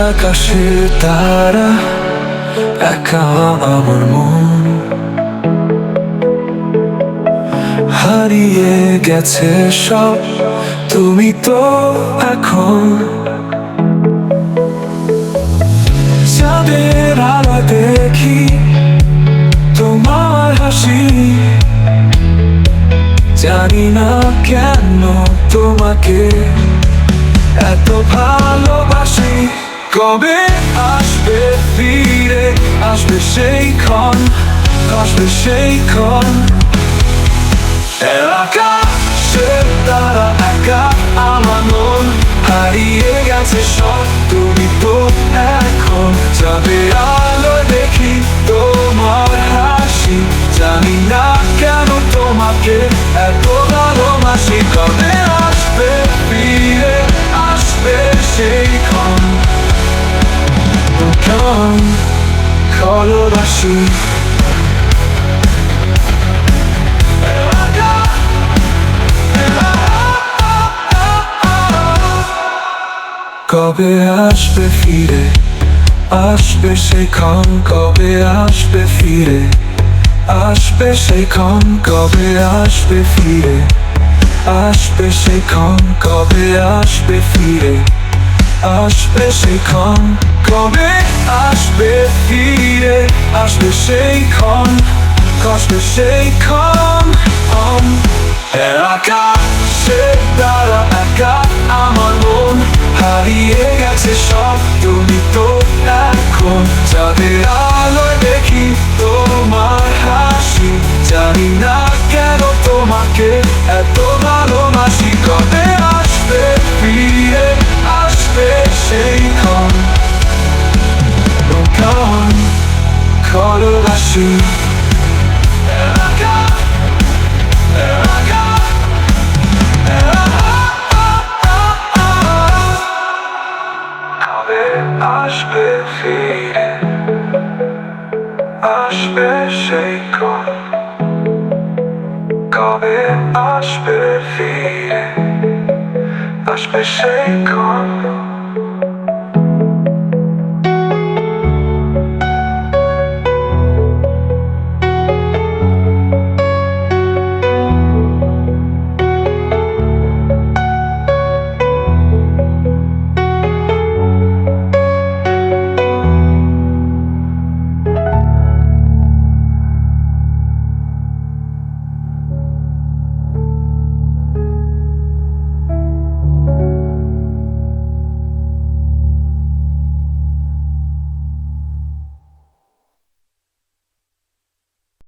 আকাশে তারা একা আমার মন। হারিয়ে গেছে সব, তুমি তো এখন। চাঁদের আলো দেখি তোমার হাসি। জানি না কেন তোমাকে এত ভালোবাসি কবে আসবে ফিরে? আসবে সেই ক্ষণ, আসবে সেই ক্ষণ। এলাকা সে তারা একা আমার মন। হারিয়ে গেছে সব, তুমি তো এখন। যাবে আলো দেখি তোমার হাসি। জানি না কেন তোমাকে এত ভালোবাসি। কবে আসবে ফিরে? আসবে সেই ভালোবাসি কবে আসবে ফিরে? আসবে ক্ষণ কবে আসবে ফিরে? আসবে ক্ষণ কবে আসবে ফিরে? আসবে ক্ষণ কবে আসবে ফিরে? আসবে ক্ষণ কবে আসবে ফিরে? আসবে সেই ক্ষণ um, একা সে তারা একা আমার মন হারিয়ে গেছে সব তুমি তো এখন যাবে আলো দেখি তোমার হাসি। জানি না কেন তোমাকে এত ভালোবাসি কবে আসবে ফিরে আসবে সেই ক্ষণ। ক্ষণ ভালোবাসি একা একা কবে আসবে ফিরে আসবে সেই ক্ষণ কবে আসবে ফিরে আসবে সেই ক্ষণ